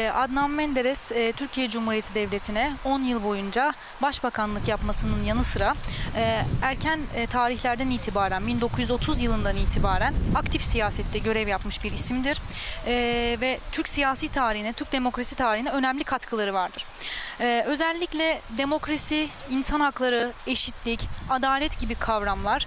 Ee, Adnan Menderes e, Türkiye Cumhuriyeti Devleti'ne 10 yıl boyunca başbakanlık yapmasının yanı sıra e, erken e, tarihlerden itibaren 1930 yılından itibaren aktif siyasette görev yapmış bir isimdir. Ve Türk siyasi tarihine, Türk demokrasi tarihine önemli katkıları vardır. Özellikle demokrasi, insan hakları, eşitlik, adalet gibi kavramlar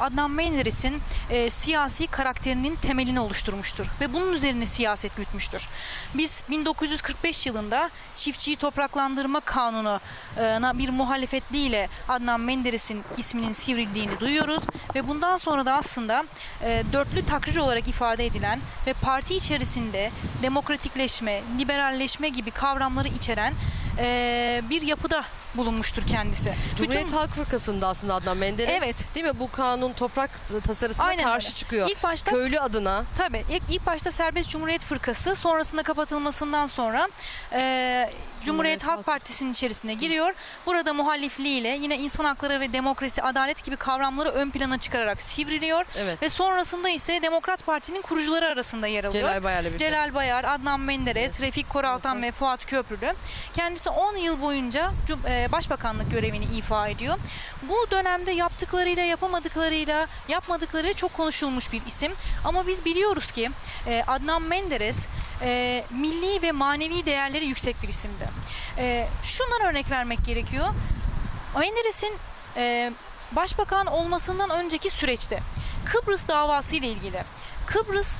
Adnan Menderes'in siyasi karakterinin temelini oluşturmuştur ve bunun üzerine siyaset gütmüştür. Biz 1945 yılında çiftçiyi topraklandırma kanununa bir muhalefetliyle Adnan Menderes'in isminin sivrildiğini duyuyoruz ve bundan sonra da aslında e, dörtlü takrir olarak ifade edilen ve parti içerisinde demokratikleşme, liberalleşme gibi kavramları içeren e, bir yapıda bulunmuştur kendisi. Cumhuriyet Bütün- Halk Fırkası'nda aslında Adnan Menderes. Evet. Değil mi? Bu kanun toprak tasarısına Aynen karşı öyle. çıkıyor. İlk başta Köylü adına. Tabii ilk, ilk başta Serbest Cumhuriyet Fırkası sonrasında kapatılmasından sonra e, Cumhuriyet Halk Partisi'nin içerisine giriyor. Burada muhalifliğiyle yine insan hakları ve demokrasi, adalet gibi kavramları ön plana çıkararak sivriliyor. Evet. Ve sonrasında ise Demokrat Parti'nin kurucuları arasında yer alıyor. Celal Bayar'la birlikte. Celal Bayar, Adnan Menderes, Refik Koraltan ve Fuat Köprülü. Kendisi 10 yıl boyunca e, başbakanlık görevini ifa ediyor. Bu dönemde yaptıklarıyla yapamadıklarıyla yapmadıkları çok konuşulmuş bir isim. Ama biz biliyoruz ki e, Adnan Menderes e, milli ve manevi değerleri yüksek bir isimdi. E, şundan örnek vermek gerekiyor. Menderes'in e, başbakan olmasından önceki süreçte Kıbrıs davası ile ilgili Kıbrıs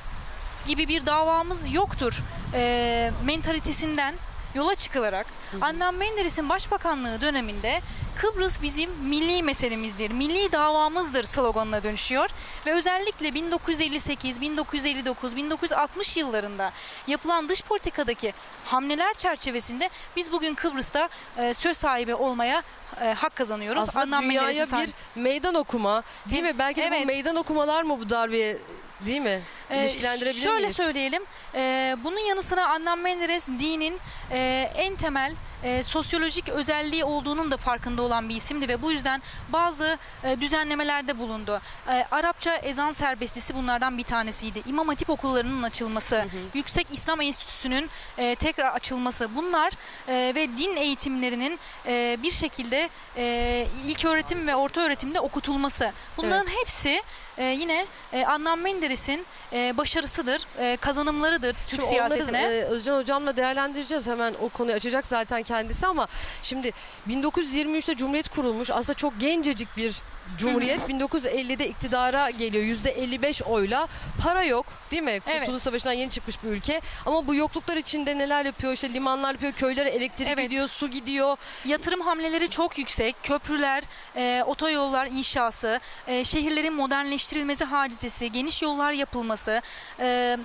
gibi bir davamız yoktur e, mentalitesinden yola çıkılarak Adnan Menderes'in başbakanlığı döneminde Kıbrıs bizim milli meselemizdir, milli davamızdır sloganına dönüşüyor ve özellikle 1958, 1959, 1960 yıllarında yapılan dış politikadaki hamleler çerçevesinde biz bugün Kıbrıs'ta e, söz sahibi olmaya e, hak kazanıyoruz. Aslında Adnan dünyaya bir meydan okuma. Değil mi? Belki de Evet. bu meydan okumalar mı bu darbe değil mi? Ee, İlişkilendirebilir şöyle miyiz? söyleyelim. Ee, bunun yanı sıra Adnan Menderes dinin e, en temel e, sosyolojik özelliği olduğunun da farkında olan bir isimdi ve bu yüzden bazı e, düzenlemelerde bulundu. E, Arapça ezan serbestisi bunlardan bir tanesiydi. İmam Hatip okullarının açılması, Yüksek İslam Enstitüsü'nün e, tekrar açılması bunlar e, ve din eğitimlerinin e, bir şekilde e, ilk öğretim ve orta öğretimde okutulması. Bunların hepsi e, yine e, Adnan Menderes'in e, başarısıdır, e, kazanımlarıdır Türk Şimdi siyasetine. Onları e, Özcan Hocam'la değerlendireceğiz. Hemen o konuyu açacak zaten kendisi ama şimdi 1923'te Cumhuriyet kurulmuş. Aslında çok gencecik bir Cumhuriyet. 1950'de iktidara geliyor. %55 oyla. Para yok değil mi? Evet. Kurtuluş Savaşı'ndan yeni çıkmış bir ülke. Ama bu yokluklar içinde neler yapıyor? İşte limanlar yapıyor, köylere elektrik Evet. gidiyor, su gidiyor. Yatırım hamleleri çok yüksek. Köprüler, e, otoyollar inşası, e, şehirlerin modernleştirilmesi hadisesi, geniş yollar yapılması, e,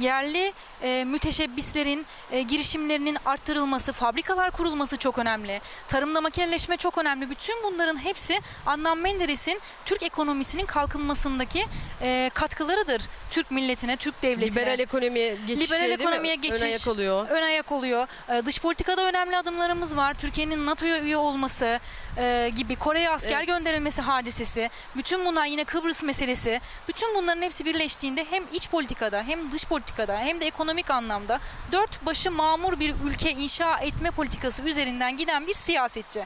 yerli e, müteşebbislerin e, girişimlerinin arttırılması, fabrikalar kurulması çok önemli. Tarımda makineleşme çok önemli. Bütün bunların hepsi Adnan Menderes'in Türk ekonomisinin kalkınmasındaki e, katkılarıdır. Türk milletine, Türk devletine. Liberal ekonomiye geçişe Liberal ekonomiye geçiş. Ön ayak oluyor. ön ayak oluyor. Ee, dış politikada önemli adımlarımız var. Türkiye'nin NATO'ya üye olması e, gibi Kore'ye asker Evet. gönderilmesi hadisesi. Bütün bunlar yine Kıbrıs meselesi. Bütün bunların hepsi birleştiğinde hem iç politikada hem dış politikada hem de ekonomik anlamda dört başı mamur bir ülke inşa etme politikası üzerinden giden bir siyasetçi.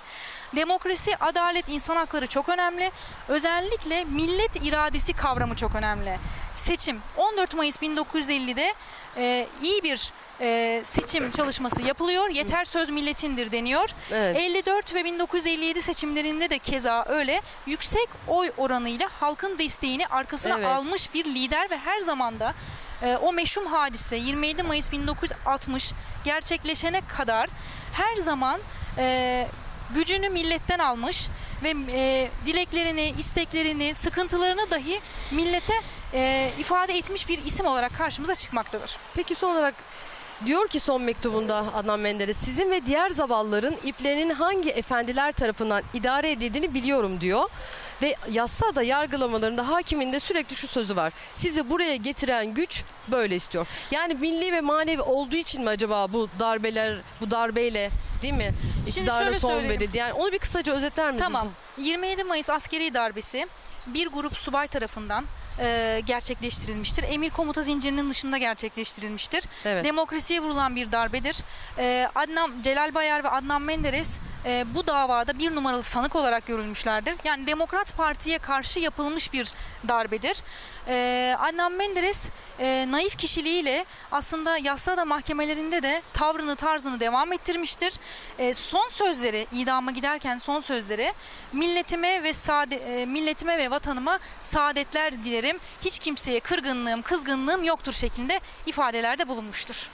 Demokrasi, adalet, insan hakları çok önemli. Özellikle millet iradesi kavramı çok önemli. Seçim 14 Mayıs 1950'de e, iyi bir e, seçim çalışması yapılıyor. Yeter söz milletindir deniyor. Evet. 54 ve 1957 seçimlerinde de keza öyle yüksek oy oranıyla halkın desteğini arkasına Evet. almış bir lider ve her zaman da e, o meşhum hadise 27 Mayıs 1960 gerçekleşene kadar her zaman e, gücünü milletten almış ve e, dileklerini, isteklerini, sıkıntılarını dahi millete e, ifade etmiş bir isim olarak karşımıza çıkmaktadır. Peki son olarak diyor ki son mektubunda Adnan Menderes sizin ve diğer zavallıların iplerinin hangi efendiler tarafından idare edildiğini biliyorum diyor. Ve Yassıada yargılamalarında hakimin de sürekli şu sözü var. Sizi buraya getiren güç böyle istiyor. Yani milli ve manevi olduğu için mi acaba bu darbeler, bu darbeyle değil mi? İktidarına şöyle son söyleyeyim. verildi. Yani onu bir kısaca özetler misiniz? Tamam. 27 Mayıs askeri darbesi bir grup subay tarafından e, gerçekleştirilmiştir. Emir komuta zincirinin dışında gerçekleştirilmiştir. Evet. Demokrasiye vurulan bir darbedir. E, Adnan Celal Bayar ve Adnan Menderes e, bu davada bir numaralı sanık olarak görülmüşlerdir. Yani Demokrat Parti'ye karşı yapılmış bir darbedir. E, Adnan Menderes e, naif kişiliğiyle aslında Yassıada mahkemelerinde de tavrını tarzını devam ettirmiştir. E, son sözleri idama giderken son sözleri milletime ve saade, e, milletime ve vatanıma saadetler dilerim. Hiç kimseye kırgınlığım, kızgınlığım yoktur şeklinde ifadelerde bulunmuştur.